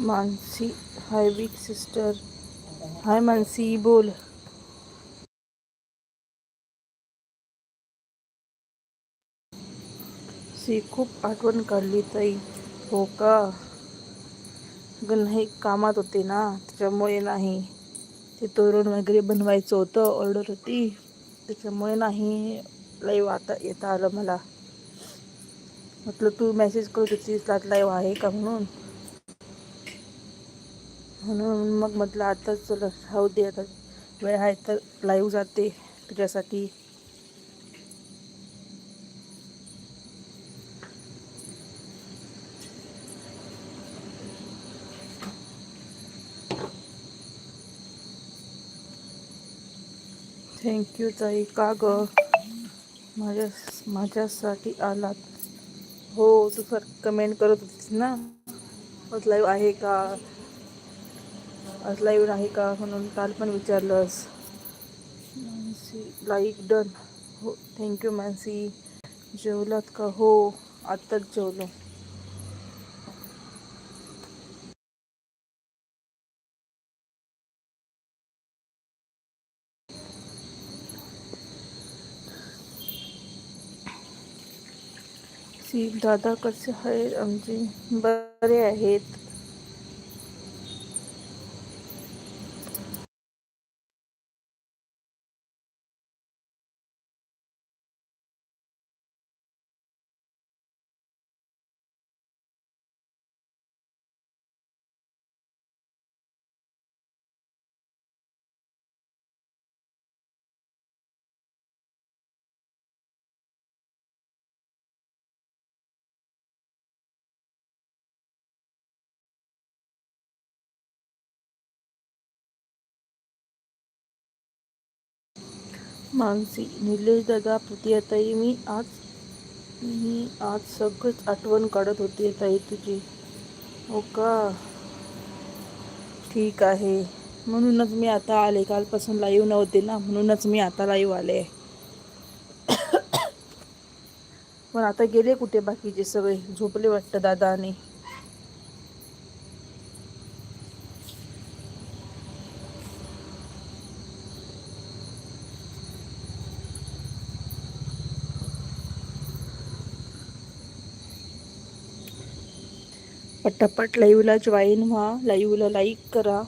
Mansi hi big sister. Hi Mansi बोल. सी खूप आठवण काढली ताई. हो का? नाही कामात होते ना त्याच्यामुळे नाही. ते तोरण वगैरे बनवायचं होतं ऑर्डर होती. त्याच्यामुळे नाही लाईव्ह आता येता आलं मला. म्हटलं तू मेसेज करत होतीस लाईव्ह आहे का म्हणून? म्हणून मग म्हटलं आताच चला राहू दे आता वेळ आहे तर लाईव्ह जाते तुझ्यासाठी. थँक्यू ताई. का ग? माझ्या माझ्यासाठी आलात. हो तो सर कमेंट करत होतीस ना? आज लाईव्ह आहे का? आज लाईव्ह आहे का? म्हणून काल पण विचारलंस. मानसी लाईक डन हो थँक्यू मानसी. जेवलात का? हो, आत्ताच जेवलो. दादा कसे आहेत? आमचे बरे आहेत. मानसी निलेश दादा ताई मी आज मी आज सगळंच आठवण काढत होती ताई तुझी. हो का? ठीक आहे. म्हणूनच मी आता आले. कालपासून लाईव्ह नव्हते ना म्हणूनच मी आता लाईव्ह आले. पण आता गेले कुठे बाकीचे सगळे? झोपले वाटतं दादा आणि पटापट लाईव्हला जॉईन व्हा. लाईव्हला लाईक करा.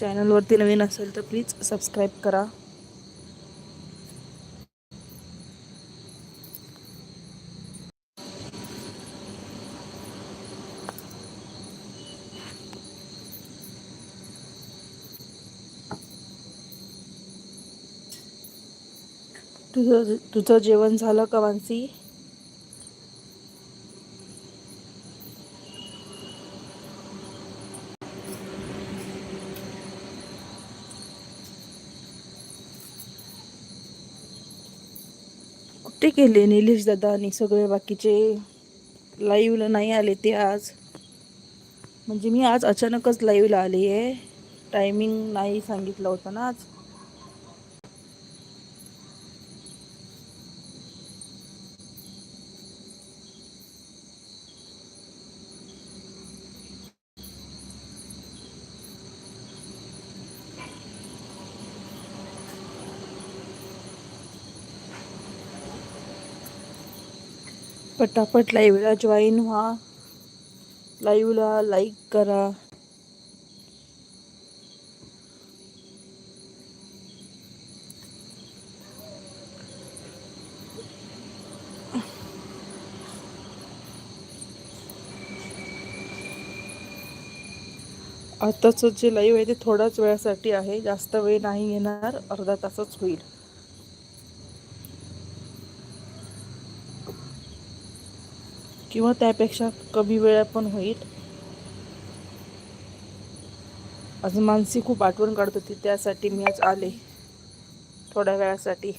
चॅनलवरती नवीन असेल तर प्लीज सबस्क्राईब करा. तुझं तुझं जेवण झालं का मानसी? केले निलेश दादा आणि सगळे बाकीचे लाईव्हला नाही आले ते आज. म्हणजे मी आज अचानकच लाईव्हला आली आहे टायमिंग नाही सांगितलं होतं ना आज. पटापट लाईव्हला जॉईन व्हा. लाईव्हला लाईक करा. आताचं जे लाईव्ह आहे ते थोड्याच वेळासाठी आहे. जास्त वेळ नाही येणार. अर्धा तासच होईल. किंवा त्यापेक्षा कमी वेळा पण होईल. आज मानसी खूप आठवण काढत होती त्यासाठी मी आज आले. थोड्या वेळासाठी.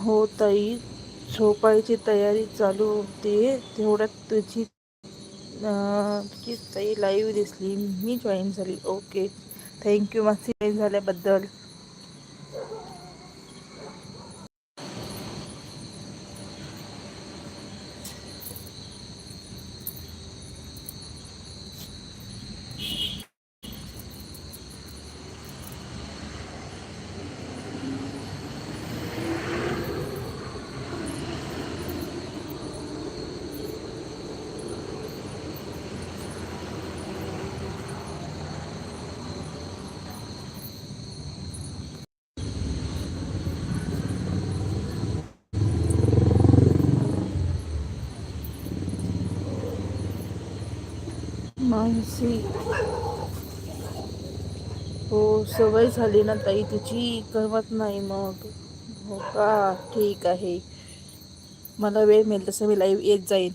हो ताई झोपायची तयारी चालू होते. तेवढ्यात तुझी तुझी ताई लाईव्ह दिसली. मी जॉईन झाली. ओके थँक्यू मासी जॉईन झाल्याबद्दल. मानसी हो सवय झाली ना ताई तुझी कळवत नाही मग हो का ठीक आहे मला वेळ मिळेल तसं मी लाईव्ह येत जाईन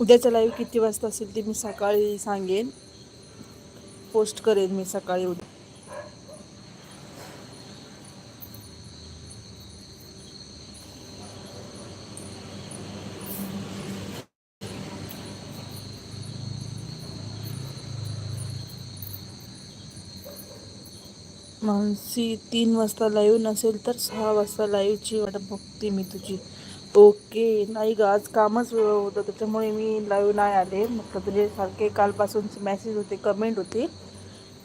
उद्याचा लाईव्ह किती वाजता असेल ते मी सकाळी सांगेन पोस्ट करेन मी सकाळी उद्या मानसी तीन वाजता लाईव्ह नसेल तर सहा वाजता लाईव्हची वाट बघते मी तुझी. ओके नाही ग आज कामच होतं त्याच्यामुळे मी लाईव्ह नाही आले. म्हटलं तुझे सारखे कालपासूनचे मेसेज होते कमेंट होते.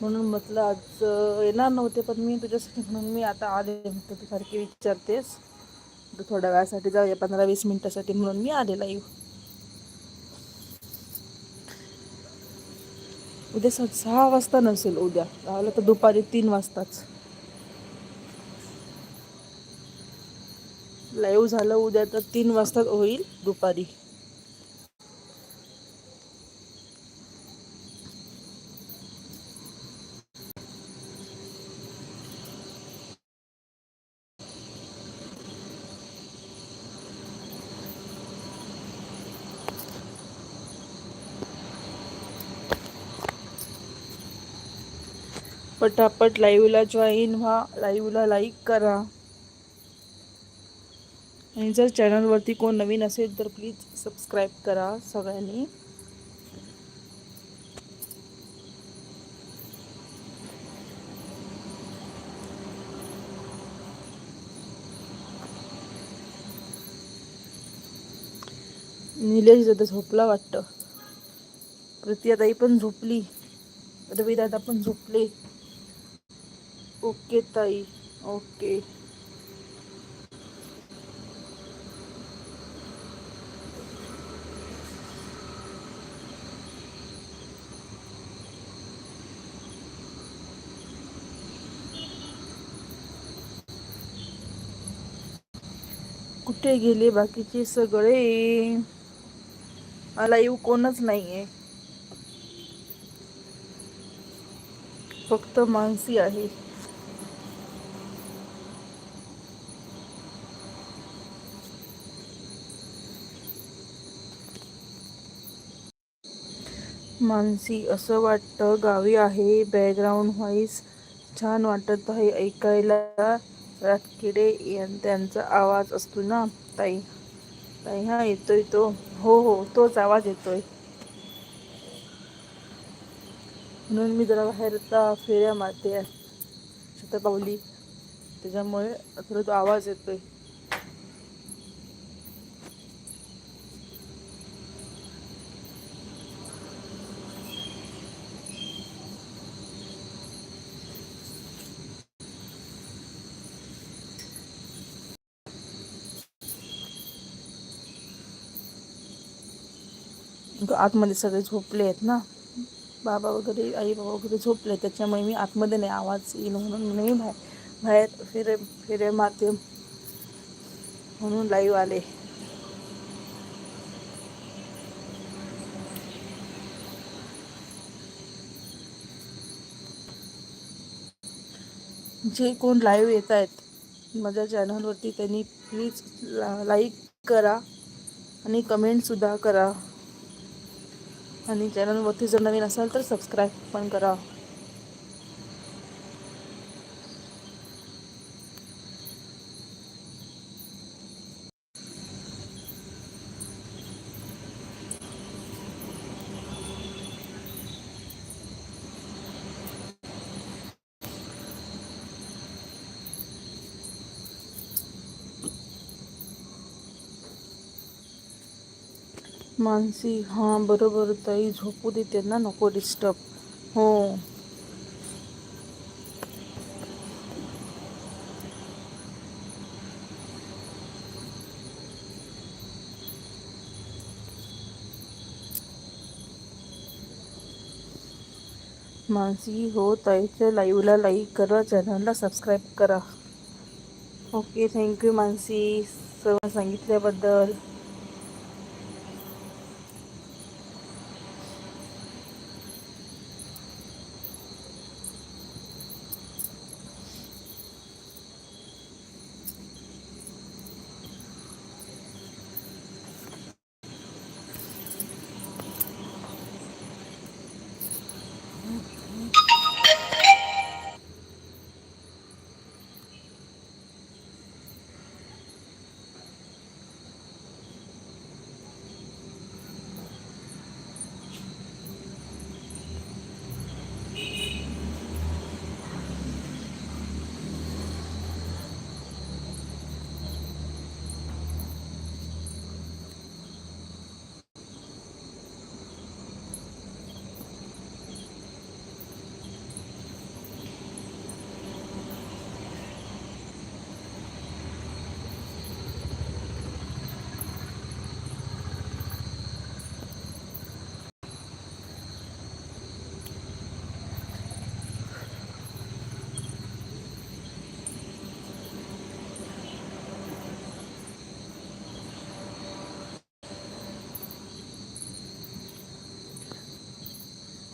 म्हणून म्हटलं आज येणार नव्हते पण मी तुझ्यासाठी म्हणून मी आता आले. म्हटलं तू सारखी विचारतेस. थोड्या वेळासाठी जाऊया पंधरा वीस मिनटासाठी म्हणून मी आले लाईव्ह उद्या स सहा वाजता नसेल उद्या. राहिलं तर दुपारी तीन वाजताच. लाईव्ह झालं उद्या तर तीन वाजताच होईल दुपारी. पटापट लाईव्हला जॉईन व्हा. लाईव्हला लाईक करा. आणि जर चॅनलवरती कोण नवीन असेल तर प्लीज सबस्क्राईब करा सगळ्यांनी. निलेश दादा झोपला वाटतं. ताई पण झोपली. रवी दादा पण झोपले. ओके ताई ओके. कुठे गेले बाकीचे सगळे? मला येऊ कोणच नाहीये. फक्त मानसी आहे. मानसी असं वाटतं गावी आहे बॅकग्राऊंड व्हॉईस छान वाटत आहे ऐकायला. रातकिडे त्यांचा आवाज असतो ना ताई. ताई हा येतोय तो. हो हो तोच आवाज येतोय. म्हणून मी जरा बाहेर आता फेऱ्या मारते शतपावली त्याच्यामुळे थोडं तो आवाज येतोय. आतमध्ये सगळे झोपले आहेत ना. बाबा वगैरे आई बाबा वगैरे झोपले त्याच्यामुळे मी आतमध्ये नाही आवाज येईल म्हणून मी बाहेर बाहेर फिरे फिरे मारते म्हणून लाईव्ह आले. जे कोण लाईव्ह येत आहेत माझ्या चॅनलवरती त्यांनी प्लीज लाईक करा आणि कमेंटसुद्धा करा. आणि चॅनलवरती जर नवीन असाल तर सबस्क्राईब पण करा. मानसी हां बरोबर. ताई झोपू दे त्यांना नको डिस्टर्ब हो. मानसी हो ताईच्या लाईव्हला लाईक करा चॅनलला सबस्क्राईब करा. Okay thank you Mansi. सर्व सांगितल्याबद्दल.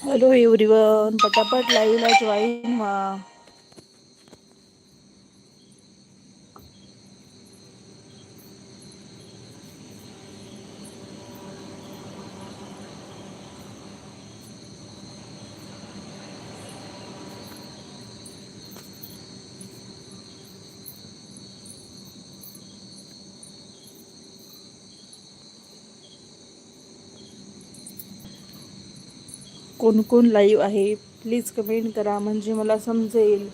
हॅलो एव्हरीवन पटापट लाईव्हला जॉईन व्हा. कोण कोण लाईव्ह आहे प्लीज कमेंट करा म्हणजे मला समजेल.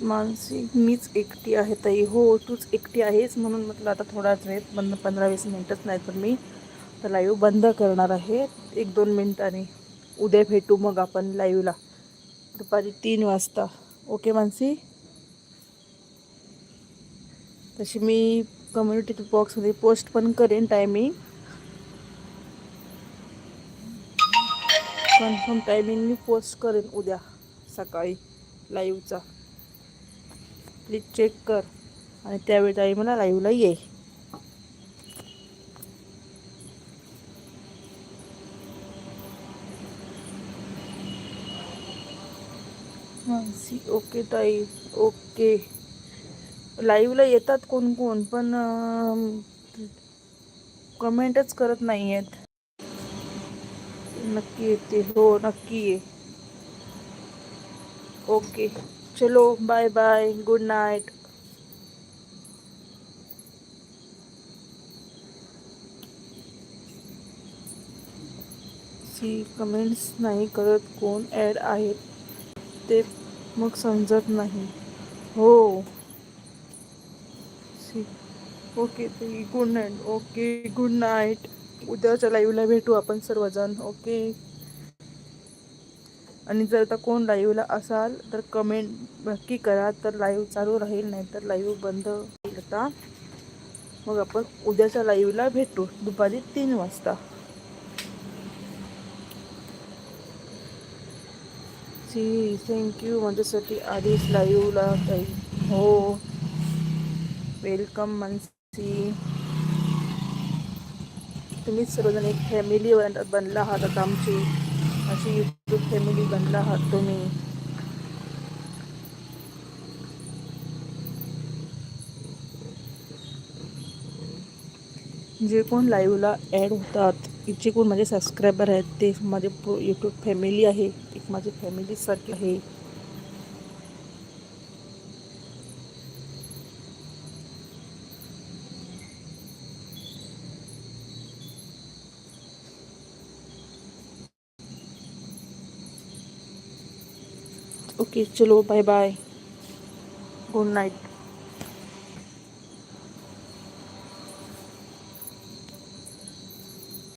मानसी मीच एकटी आहे ताई. हो तूच एकटी आहेस म्हणून म्हटलं आता थोडाच वेळ बंद पंधरा वीस मिनटच नाही तर मी तर लाईव्ह बंद करणार आहे. एक दोन मिनटांनी उद्या भेटू मग आपण लाईव्हला दुपारी तीन वाजता. ओके मानसी? तशी मी कम्युनिटी बॉक्समध्ये पोस्ट पण करेन टायमिंग कन्फर्म टायमिंग मी पोस्ट करेन उद्या सकाळी लाईव्हचा प्लीज चेक कर. आणि त्यावेळी ताई मला लाईव्हला ये. मानसी. ओके ताई ओके. लाईव्हला येतात कोण कोण पण कमेंटच करत नाही आहेत नक्की येते. हो नक्की ये. ओके. चलो bye bye good night see comments नाही करत कोण ॲड आहेत ते मग समजत नाही. हो. सी ओके ते good night okay good night उद्याच्या लाईव्हला भेटू आपण सर्वजण. ओके आणि जर आता कोण लाईव्हला असाल तर कमेंट नक्की करा. तर लाईव्ह चालू राहील नाही तर लाईव्ह बंद होईल मग आपण उद्याच्या लाईव्हला भेटू. दुपारी तीन वाजता. सी थँक्यू माझ्यासाठी आधीच लाईव्हला काही. हो. वेलकम मनसी. तुम्हीच सर्वजण एक फॅमिली बनला आहात आता आमची. अशी यूट्यूब फॅमिली बनला आहात तुम्ही. जे कोण लाईव्हला ॲड होतात जे कोण माझे सबस्क्रायबर आहेत ते माझे यूट्यूब फॅमिली आहे एक माझी फॅमिलीसारखी आहे. ओके चलो बाय बाय गुड नाईट